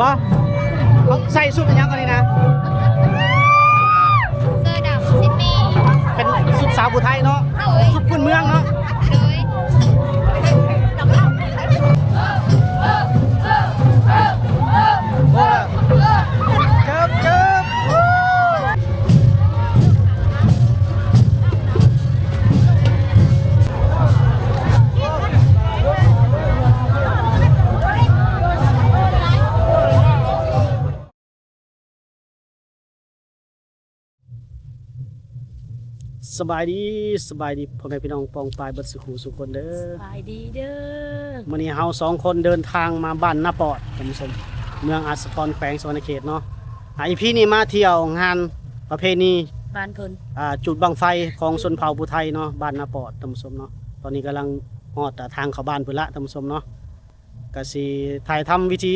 บ่เขาใส่สุดเป็นหยังกันนี่นะเสื้อดำซิดนีย์เป็นสุดสาวผู้ไทยเนาะโดยสุดพื้นเมืองเนาะ โด สบายดีสบายดีพ่อแม่พี่น้องปองปลายเบัดสุขูสุขคนเด้อสบายดีเด้อมื่อนี้เฮาสองคนเดินทางมาบ้านนาปอดท่านผู้ชมเมืองอาสพรแขวงสวรรณเขตเนาะอ่าอีพี่นี่มาเที่ยวงานประเพณีบ้านเพิ่นอ่าจุดบังไฟของชนเผ่าผู้ไทยเนาะบ้านนาปอดท่านผู้ชมเนาะตอนนี้กำลังฮอดทางเข้าบ้านเพิ่นละท่านผู้ชมเนาะก็สิถ่ายทำวิธี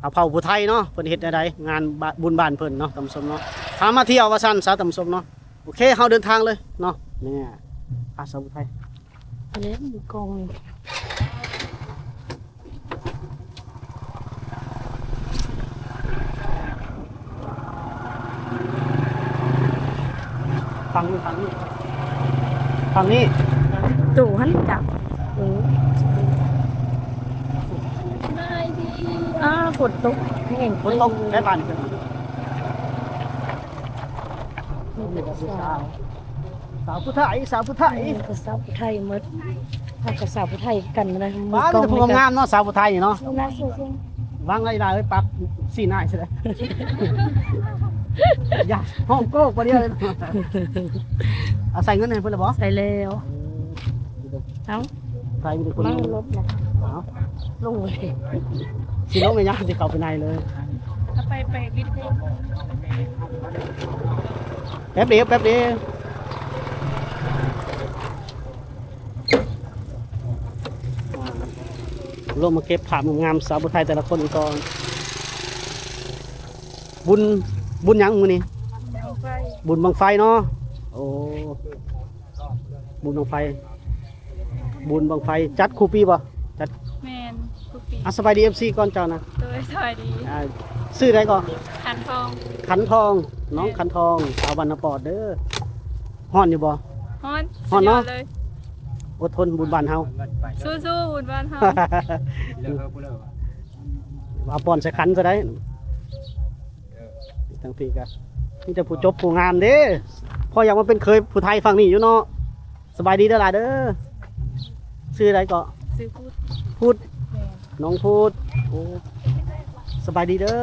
เอาเผ่าผู้ไทยเนาะเพิ่นเฮ็ดได้งานบ้านบุญบ้านเพิ่นเนาะท่านผู้ชมเนาะพามาเที่ยวว่าซั่นซะท่านผู้ชมเนาะ โอเคเฮาเดินทางเลยเนาะเนี่ยอาสาผู้ไทยอันนี้มีกองนี่ฟังนี่ฟังนี่ฟังนี่ตู่หันจับเออได้ดีอ้าฝนตกแห้งฝนตกได้บ้าน เพิ่นสาวสาวผู้ไทยสาวผู้ไทยไอ้กระสาวผู้ไทยหมดถ้ากระสาวผู้ไทยกันนะมีบ้านกองจะพูดงามๆเนาะสาวผู้ไทยเนาะลงน้าสู้วางไรได้ไว้ปักสีหน้าใช่ไหมอย่าห้องโก้ประเดี๋ยวเลยเอาใส่เงินให้เพื่อนหรือเปล่าๆใส่แล้วเอ้าใส่มีแต่คนมาลงรถนะเอาลงเลยสีลงไงยังจะเข้าไปในเลยไปไปบิด แป๊บเดียวแป๊บเดียวลงมาเก็บภาพงามๆสาวผู้ไทยแต่ละคนก่อน บุญบุญหยังมือนี่ไปบุญบังไฟเนาะโอ้บุญบังไฟ บุญบังไฟจัดคูปีป่ะจัดแมนทุกปีอะสบายดีเอฟซีก่อนเจ้านะโดยสวัสดีอ่าซื้อได้ก่อนคันทอง ขันทอง น้องขันทองสาวบรรณปอดเด้อฮ้อนอยู่บ่ ฮอนฮอนเนอะ สุดยดเลยอดทนบุญบานเฮา สู้ๆบุญบ้านเฮาเอาปอนใส่ขันจะได้ทั้งพี่กันนี่จะผู้จบผู้งามเด้พ่ออยากมาเป็นเคยผู้ไทยฝั่งนี้อยู่เนาะสบายดีเด้อล่ะเด้อซื้ออะไรก็ซื้อพูดพูด แมนน้องพูดโอ้สบายดีเด้อ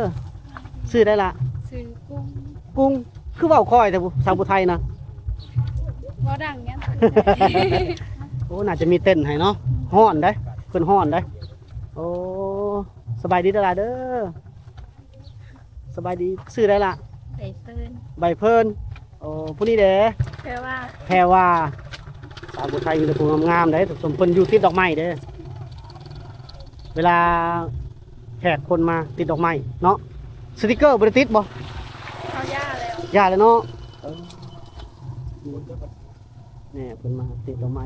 ซื้อได้ละซื้อกุ้ง กุ้งคือเว่าคอยแต่ชาวผู้ไทยนะว่าดังเงี้ยโอ้น่าจะมีเต้นให้เนาะฮ้อนได้เพิ่นฮ้อนได้โอ้สบายดีเด้อล่ะเด้อสบายดีซื้อได้ละไอเฟิร์นใบเพิ่นโอ้ผู้นี้เด้แปลว่าแพรว่าสาวผู้ไทยมีแต่ผู้งามๆเด้สมเพิ่นอยู่ติดดอกไม้เด้เวลาแขกคนมาติดดอกไม้เนาะสติกเกอร์บ่ได้ติดบ่เขา ย่าแล้วอย่าเลยเนาะเออนี่เพิ่นมาติดดอกไม้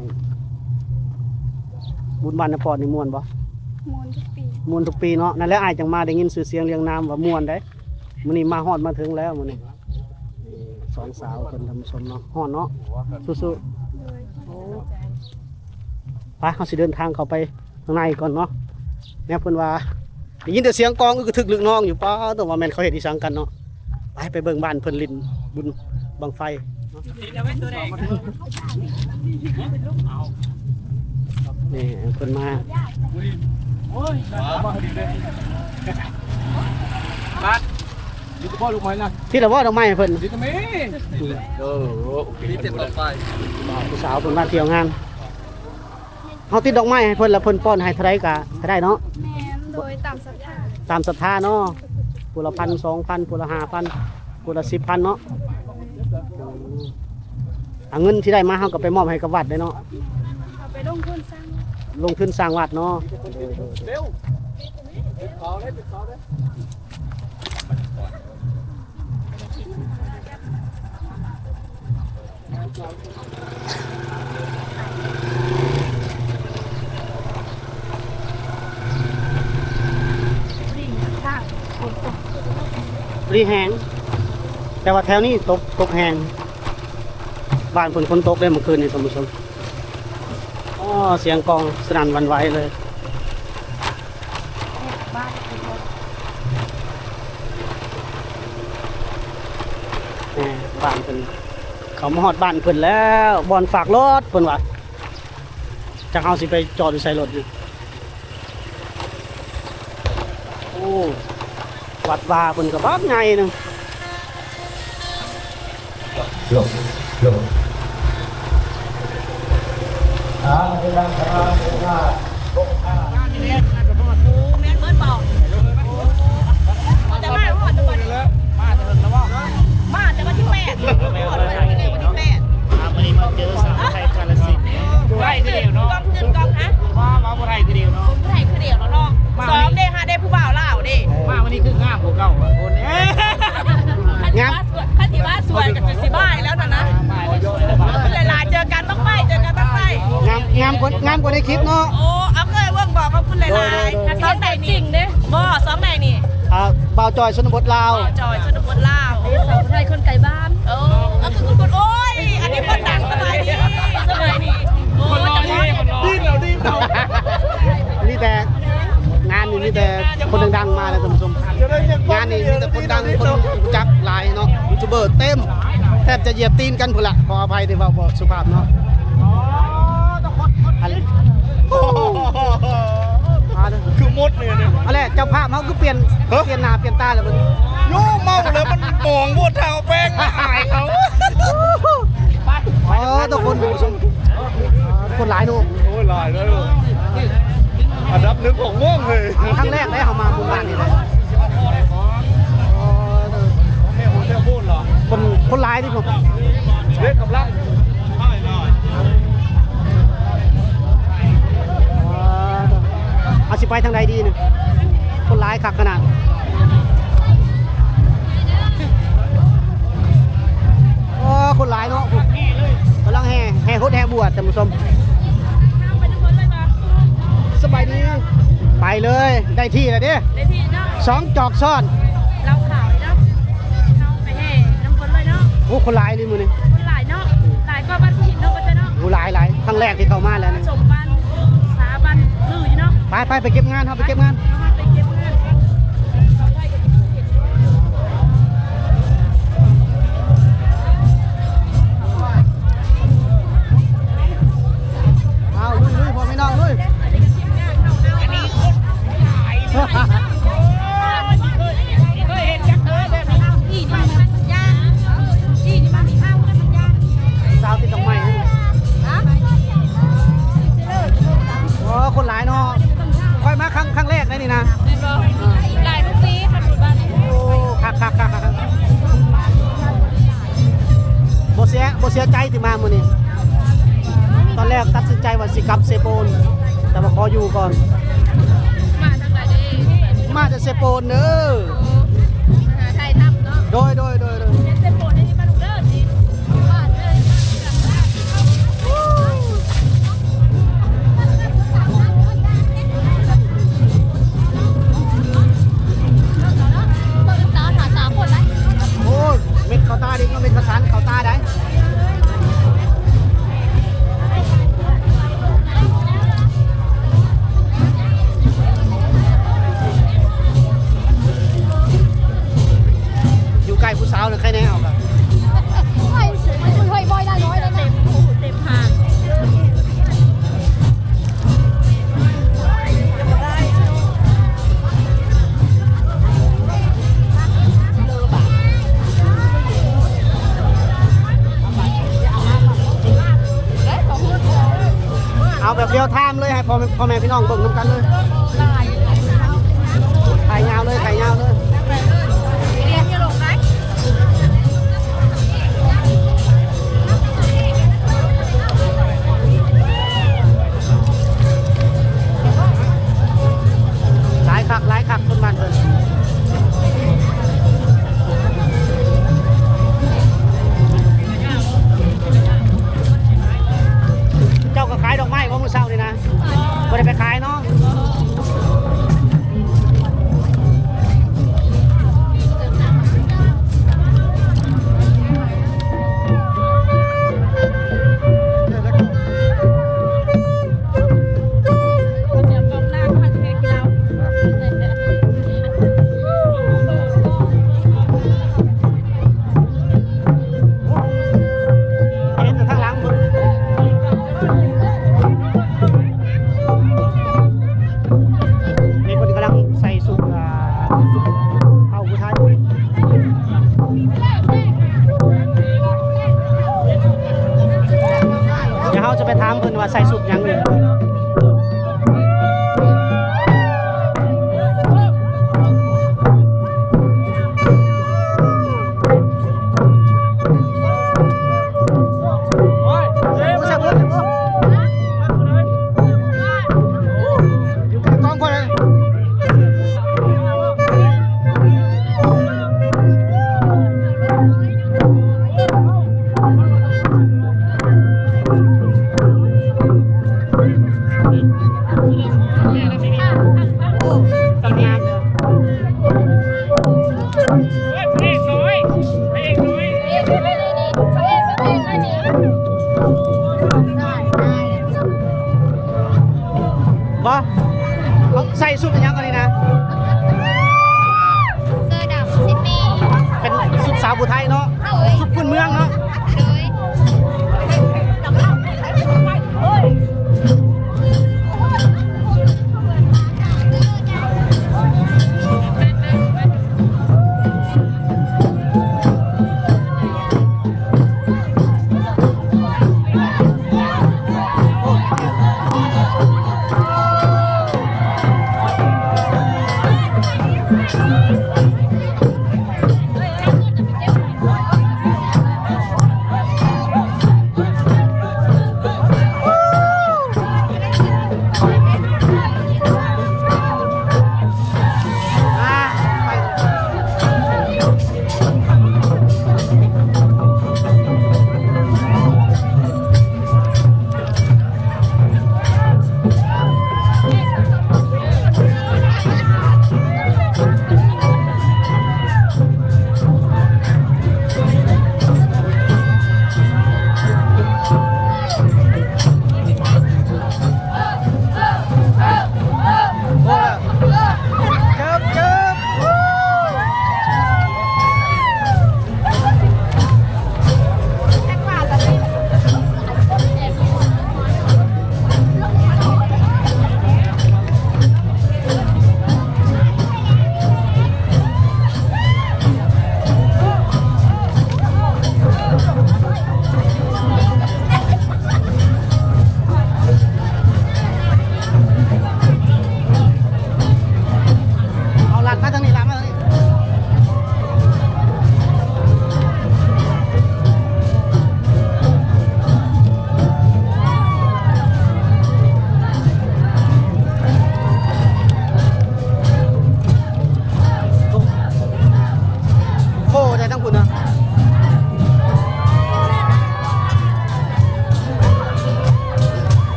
บุญบานนปอดนี่ม่วนบ่มวนทุกปีม่วนทุกปีเนาะนั่นแหละอายจังมาได้ยินชื่อเสียงเรียงนามว่าม่วนได้มื้อนี้มาฮอดมาถึงแล้วมื้อนี้นี่สองสาวเพิ่นทำสมเนาะฮอดเนาะสู้โดยๆไปเฮาสิเดินทางเข้าไปข้างในก่อนเนาะแม่เพิ่นว่าได้ยินแต่เสียงกลองอึกกระทึกลึกน้องอยู่ป้าต้องว่าแม่นเขาเฮ็ดอีสังกันเนาะ ไปไปเบิ่งบ้านเพิ่นลินบุญบังไฟนี่เพิ่นมานี่ก็พ่อลูกไม้นะที่ละว่าดอกไม้เพิ่นนี่ก็มีเออนี่เต็มต่อไปผู้สาวเพิ่นมาเที่ยวงานเฮาติดดอกไม้ให้เพิ่นแล้วเพิ่นป้อนให้เท่าใดก็ได้เนาะแม่นโดยตามศรัทธาตามศรัทธาเนาะ ผู้ละพันสองพันผู้ละห้าพันผู้ละสิบพันเนาะเอาเงินที่ได้มาเฮาก็ไปมอบให้กับวัดได้เนาะเอาไปลงทุนสร้างลงทุนสร้างวัดเนาะเร็วติดเขาเลยติดเขาเลย ดิ่งข้าง รีแหงแต่ว่าแถวนี้ตกตกแหงบ้านฝนคนตกได้เมื่อคืนนี่ท่านผู้ชมอ๋อเสียงกองสนั่นวันไหวเลยบ้านเพิ่นเขามาฮอดบ้านเพิ่นแล้วบอนฝากรถเพิ่นว่าจักเอาสิไปจอดอยู่ใส่รถนี่อ้ วัดว่าเพิ่นก็บักใหญ่หนึงลงลงอ่าเวลาเวลาจะมาหอดจะวันมาจะวันที่แปดหอดวันที่วันที่แปดมาวันนี้มาเจอสาวไทยกาสินธุ์ไรคือเดียวเนาะกองขึ้นกองฮะมามาบ่ได้ทีเดียวเนาะผู้ไทยคือเดียวเนาะ สองเด้ฮะได้ผู้บ่าวเล่าเด้มาวันนี้คืองามกว่าเก่าอะคนเอ้ยคันที่ว่าสวยคันที่ว่าสวยกับจุดสีบ้ายแล้วนะนะหลายๆเจอกันต้องไปเจอกันต้องไปงามงามกว่างามกว่าในคลิปเนาะโอ้เอาเคยเวิร์กบอกขอบคุณหลายๆสองไหนนี่บ่สองไหนนี่อ่าบ่าวจอยชนบทลาวจอยชนบทลาวสาวผู้ไทยคนไกลบ้านโอ้เอาคือคุณโอ้ยอันนี้คนดังสบายดีสบายดีโอ้ยจังหวะดิ้นเราดิ้นเรานี่แต่งา นนี่มีแต่คนดังๆมาแล้วท่านผู้ชมงานนี่มีแต่คนดังคนรู้จักหลายเนาะยูทูบเบอร์เต็มแทบจะเหยียบตีนกันพุ่นละขออภัยที่เว่าบ่สุภาพเนาะอันมาเด้อคือมดเนี่ยเนี่ยเอาแหละเจ้าภาพเขาก็เปลี่ยนเปลี่ยนหน้าเปลี่ยนตาแล้วมันโย่เมาเลยมันมองพวกเท้าแป้งมาอายเขาอ๋อทุกคนท่านผู้ชมอ๋อคนหลายหนูโอ้ยลายแล้วอั นดับหนึ่งของม่วงเลยครั้งแรกได้เขามาหมู่บ้านนี่เลยอ๋อแม่ผมจะพูดเหรอคนคนหลายที่ผมเล็กกับลังเอาสิไปทางใดดีเนี่ยคนร้ายคักขนาดโอ้คนร้ายเนาะกำลังแห่แห่โคตรแห่บวชท่านผู้ชม สบายดีไปเลยได้ที่แล้วเด้ได้ที่เนาะสองจอกซ่อนเราข่าวเลยเนาะเข้าไปแห่น้ำฝนเลยเนาะโอ้คนร้ายเลยมือนี่คนหลายเนาะหลายก็บ้านผู้หญิงเนาะก็จะเนาะโอ้หลายหลายครั้งแรกที่เข้ามาแล้วผนี่สมบ้านสาบ้านลืออยู่เนาะไปไปไปเก็บงานครับไปเก็บงาน สาวติดดอกไม้นี่โอ้คนหลายเนาะค่อยมาครั้งครั้งแรกเลยนี่นะนบ่หลายทุกปีคันหมู่บ้านโอ้คักคักคักคักโบเสียโบเสียใจที่มามื้อนี้ตอนแรกตัดสินใจว่าสิกลับเซโปนแต่ว่าขออยู่ก่อน จะเซโปนเด้อไทยนับเนาะ โดยโดยโดย แบบเรียวไทม์เลยให้พ่อแม่พ่อแม่พี่น้องเบิ่งน้ำกันเลยถ่ายยาวเลยถ่ายยาวเลยเรียนที่ลงได้หลายคักหลายคักคนบ้านเพิ่น มื้อเช้านี่นะบ่ได้ไปขายเนาะ จะไปถามเพิ่นว่าใส่สุดยังหยู่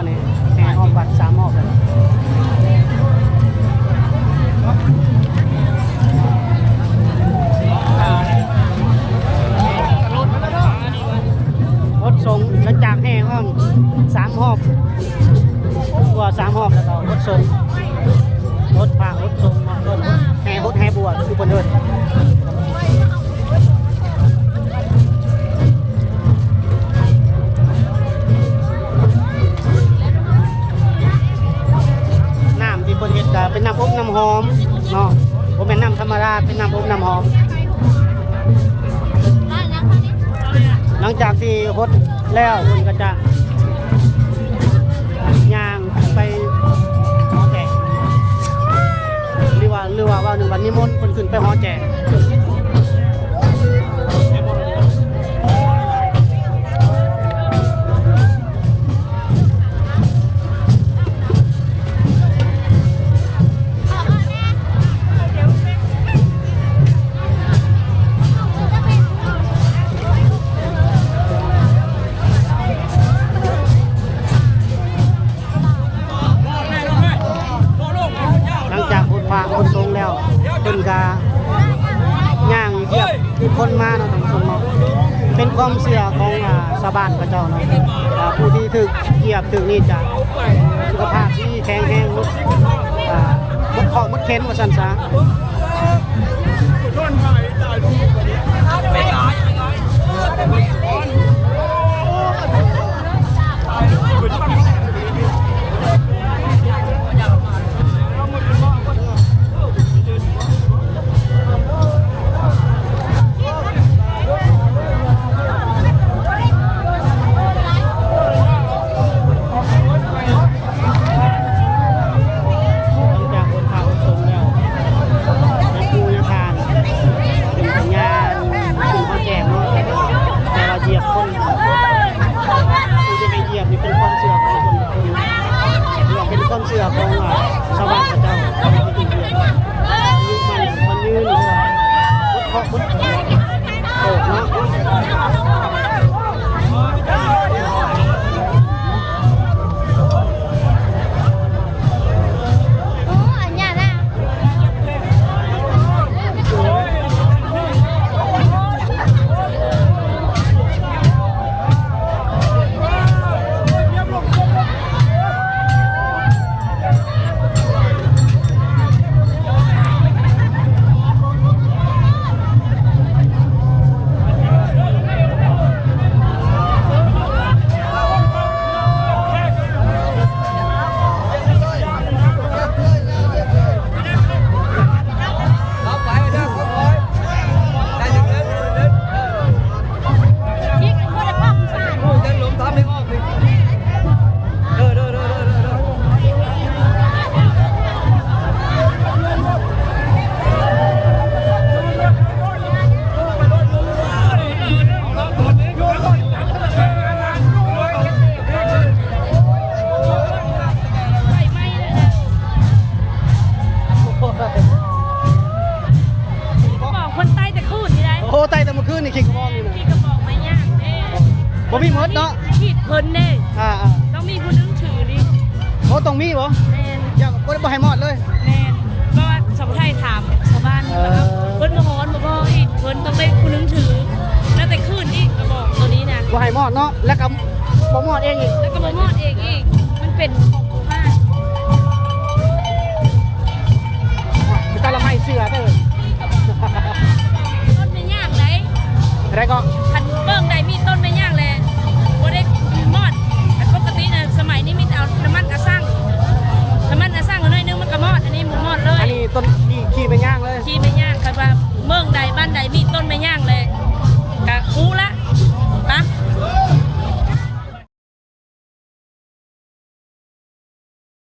วันนี้แห่ออกบัตรสามออกเลยรถส่งหลัจากแห่ห้องสามหอบกว่าสามหอบแล้วก็รถส่ง แล้วมันก็จะ เนาะท่ามเนาะเป็นความเสื่อของอ่าชาบ้านพระเจ้าเนาะผู้ที่ถึกเหยียบถึกนี่จะสุขภาพที่แข็งแรงมุดอมุดเคอมุดเข็นว่าซั่นซะไม่ร้อไม่ร้อ่ให้มอดเนาะแล้วก็บ่มอดเองอีกแล้วก็บ่มอดเองอีกมันเป็นของโบราณมันก็ละไม่เชื่อเด้อต้นไม่ย่างเลยอะไรก็คันเบิ่งใดมีต้นไม่ย่างเลยบ่ได้มอดอันปกตินะสมัยนี้ม่เอาน้ำมันกระสั่งน้ำมันกระสั่งก็น้อยนึงมันก็มอดอันนี้มูมอดเลยอันนี้ต้นนี่ขี้ไม่ย่างเลยขี้ไม่ย่างคันว่าเมืองใดบ้านใดมีต้นไม่ย่างเลยกะฮู้ละ Woo!